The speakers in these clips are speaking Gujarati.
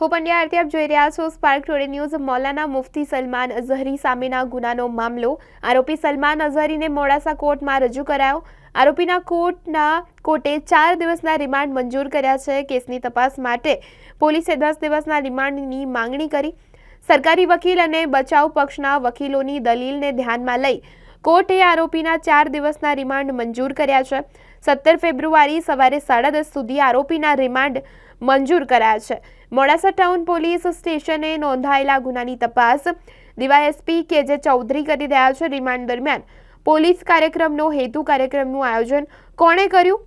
હું પંડ્યા આરતી આપ જોઈ રહ્યા છો Spark Today News Maulana Mufti Salman Azhari સામેના ગુનાનો મામલો. આરોપી સલમાન અઝહરીને મોડાસા કોર્ટમાં રજૂ કરાયો. આરોપીના કોર્ટના કોર્ટે ચાર દિવસના રિમાન્ડ મંજૂર કર્યા છે. કેસની તપાસ માટે પોલીસે દસ દિવસના રિમાન્ડની માંગણી કરી. સરકારી વકીલ અને બચાવ પક્ષના વકીલોની દલીલને ધ્યાનમાં લઈ કોર્ટે આરોપીના ચાર દિવસના રિમાન્ડ મંજૂર કર્યા છે. સત્તર ફેબ્રુઆરી સવારે સાડા દસ સુધી આરોપીના રિમાન્ડ મંજૂર કરાયા છે. મોડાસા ટાઉન પોલીસ સ્ટેશને નોંધાયેલા ગુનાની તપાસ ડીવાયએસપી કે જે ચૌધરી કરી રહ્યા છે રિમાન્ડ દરમિયાન. પોલીસ કાર્યક્રમનો હેતુ કાર્યક્રમનું આયોજન કોણે કર્યું?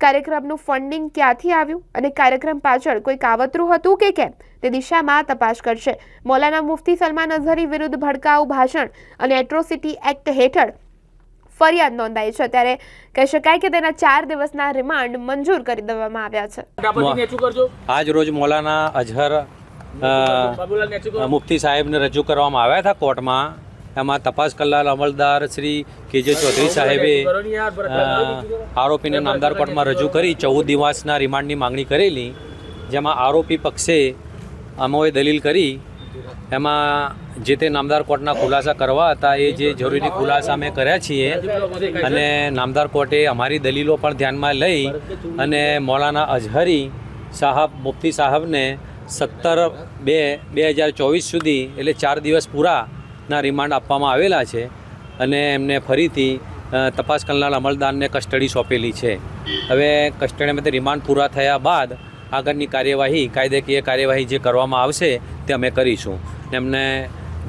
કાર્યક્રમનું ફંડિંગ ક્યાંથી આવ્યું? અને કાર્યક્રમ પાછળ કોઈ કાવતરું હતું કે કેમ? તે દિશામાં તપાસ કરશે. મૌલાના મુફતી સલમાન અઝહરી વિરુદ્ધ ભડકાઉ ભાષણ અને એટ્રોસિટી એક્ટ હેઠળ ફરિયાદ નોંધાઈ છે. ત્યારે કહી શકાય કે તેના ચાર દિવસના રિમાન્ડ મંજૂર કરી દેવામાં આવ્યા છે. ફટાફટ નેચું કરજો. આજ રોજ મૌલાના અઝહર મુફ્તી સાહેબને રજૂ કરવામાં આવ્યા હતા કોર્ટમાં. એમાં તપાસ કલાલ અમલદાર શ્રી કેજે ચૌધરી સાહેબે આરોપીને નામદાર કોર્ટમાં રજૂ કરી ચૌદ દિવસના રિમાન્ડની માંગણી કરેલી જેમાં આરોપી પક્ષે અમોએ દલીલ કરી એમાં જે તે નામદાર કોર્ટના ખુલાસા કરવા હતા, એ જે જરૂરી ખુલાસા અમે કર્યા છીએ અને નામદાર કોર્ટે અમારી દલીલો પણ ધ્યાનમાં લઈ અને મૌલાના અઝહરી સાહબ, મુફ્તી સાહેબને સત્તર બે બે હજાર ચોવીસ સુધી, એટલે ચાર દિવસ પૂરાના રિમાન્ડ આપવામાં આવેલા છે અને એમને ફરીથી તપાસ કરનાર અમલદારને કસ્ટડી સોંપેલી છે. હવે કસ્ટડીમાં રિમાન્ડ પૂરા થયા બાદ આગળની કાર્યવાહી, કાયદાકીય કાર્યવાહી જે કરવામાં આવશે તે અમે કરીશું. એમને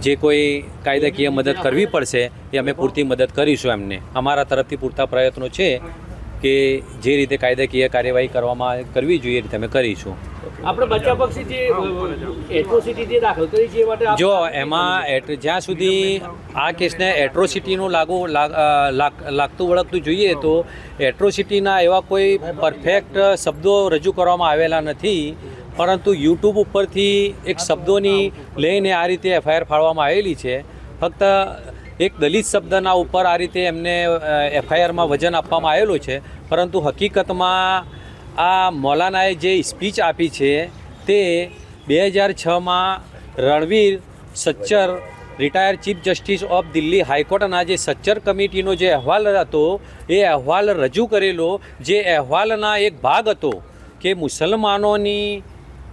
જે કોઈ કાયદાકીય મદદ કરવી પડશે એ અમે પૂરતી મદદ કરીશું એમને. અમારા તરફથી પૂરતા પ્રયત્નો છે કે જે રીતે કાયદાકીય કાર્યવાહી કરવામાં કરવી જોઈએ એ રીતે અમે કરીશું. આપણે બચ્ચા પક્ષી જે એટ્રોસિટી જે દાખલ કરી છે માટે જો એમાં એટ- જ્યાં સુધી આ કેસને એટ્રોસિટીનું લાગુ લાગ- લાગતું વળગતું જોઈએ તો એટ્રોસિટીના એવા કોઈ પરફેક્ટ શબ્દો રજૂ કરવામાં આવેલા નથી. પરંતુ યુટ્યુબ ઉપરથી એક શબ્દોની લઈને આ રીતે એફઆઈઆર ફાળવામાં આવેલી છે. ફક્ત એક દલિત શબ્દના ઉપર આ રીતે એમને એફઆઈઆરમાં વજન આપવામાં આવેલું છે. પરંતુ હકીકતમાં આ મૌલાનાએ જે સ્પીચ આપી છે તે બે હજાર છમાં Ranvir Sachar retire chief justice of Delhi હાઈકોર્ટના જે સચ્ચર કમિટીનો જે અહેવાલ હતો, એ અહેવાલ રજૂ કરેલો, જે અહેવાલના એક ભાગ હતો કે મુસલમાનોની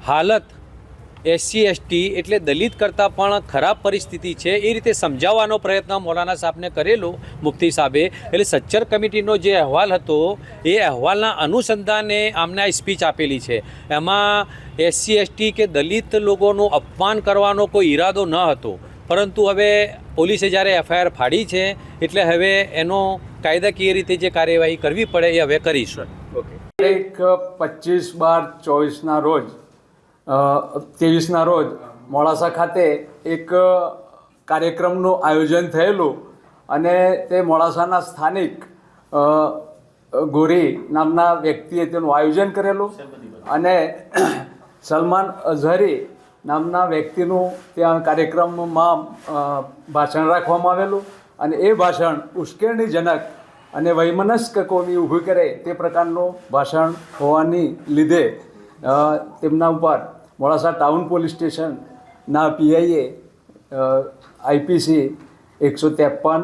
હાલત એસસી, એસટી એટલે દલિત કરતાં પણ ખરાબ પરિસ્થિતિ છે, એ રીતે સમજાવવાનો પ્રયત્ન મૌલાના સાહેબને કરેલો, મુફ્તી સાહેબે. એટલે સચ્ચર કમિટીનો જે અહેવાલ હતો, એ અહેવાલના અનુસંધાને આમને આ સ્પીચ આપેલી છે. એમાં એસસી, એસટી કે દલિત લોકોનું અપમાન કરવાનો કોઈ ઈરાદો ન હતો. પરંતુ હવે પોલીસે જ્યારે એફઆઈઆર ફાડી છે, એટલે હવે એનો કાયદાકીય રીતે જે કાર્યવાહી કરવી પડે એ હવે કરીશું. એક પચીસ બાર ચોવીસના રોજ ત્રેવીસના રોજ મોડાસા ખાતે એક કાર્યક્રમનું આયોજન થયેલું અને તે મોડાસાના સ્થાનિક ગોરી નામના વ્યક્તિએ તેનું આયોજન કરેલું અને સલમાન અઝહરી નામના વ્યક્તિનું ત્યાં કાર્યક્રમમાં ભાષણ રાખવામાં આવેલું અને એ ભાષણ ઉશ્કેરણીજનક અને વૈમનસ્ક કોમી ઊભી કરે તે પ્રકારનું ભાષણ હોવાની લીધે તેમના ઉપર મોડાસા ટાઉન પોલીસ સ્ટેશનના પીઆઈએ આઈપીસી એકસો ત્રેપન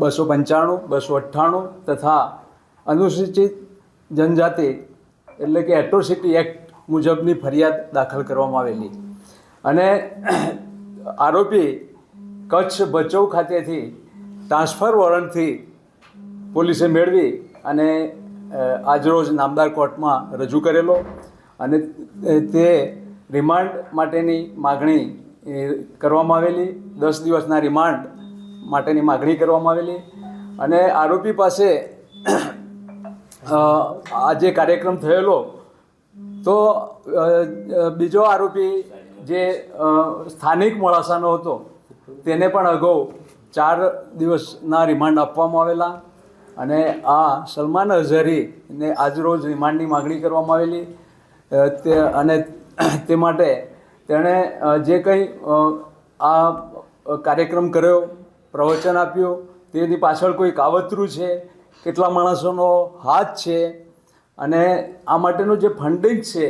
બસો પંચાણું, બસો અઠ્ઠાણું તથા અનુસૂચિત જનજાતિ એટલે કે એટ્રોસિટી એક્ટ મુજબની ફરિયાદ દાખલ કરવામાં આવેલી. અને આરોપી કચ્છ ભચૌ ખાતેથી ટ્રાન્સફર વોરંટથી પોલીસે મેળવી અને આજરોજ નામદાર કોર્ટમાં રજૂ કરેલો. અને તે રિમાન્ડ માટેની માગણી કરવામાં આવેલી. દસ દિવસના રિમાન્ડ માટેની માગણી કરવામાં આવેલી. અને આરોપી પાસે આ જે કાર્યક્રમ થયેલો, તો બીજો આરોપી જે સ્થાનિક મોડાસાનો હતો, તેને પણ અગાઉ ચાર દિવસના રિમાન્ડ આપવામાં આવેલા. અને આ સલમાન અઝહરીને આજરોજ રિમાન્ડની માગણી કરવામાં આવેલી. તે અને તે માટે તેણે જે કંઈ આ કાર્યક્રમ કર્યો, પ્રવચન આપ્યું, તેની પાછળ કોઈ કાવતરું છે, કેટલા માણસોનો હાથ છે, અને આ માટેનું જે ફંડિંગ છે,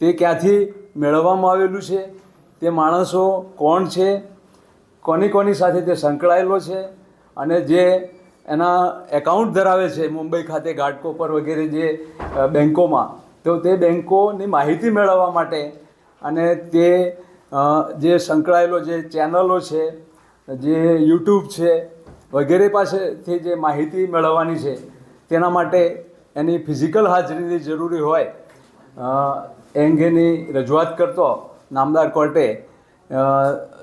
તે ક્યાંથી મેળવવામાં આવેલું છે, તે માણસો કોણ છે, કોની કોની સાથે તે સંકળાયેલો છે, અને જે એના એકાઉન્ટ ધરાવે છે, મુંબઈ ખાતે ઘાટકોપર વગેરે જે બેન્કોમાં તો તે બેન્કોની માહિતી મેળવવા માટે અને તે જે સંકળાયેલો જે ચેનલો છે, જે યુટ્યુબ છે, વગેરે પાસેથી જે માહિતી મેળવવાની છે, તેના માટે એની ફિઝિકલ હાજરીની જરૂરી હોય એ અંગેની રજૂઆત કરતો નામદાર કોર્ટે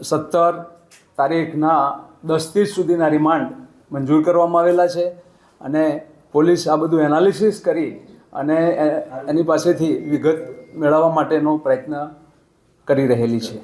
સત્તર તારીખના દસ ત્રીસ સુધીના રિમાન્ડ મંજૂર કરવામાં આવેલા છે અને પોલીસ આ બધું એનાલિસિસ કરી અને એની પાસેથી વિગત મેળવવા માટેનો પ્રયત્ન કરી રહેલી છે.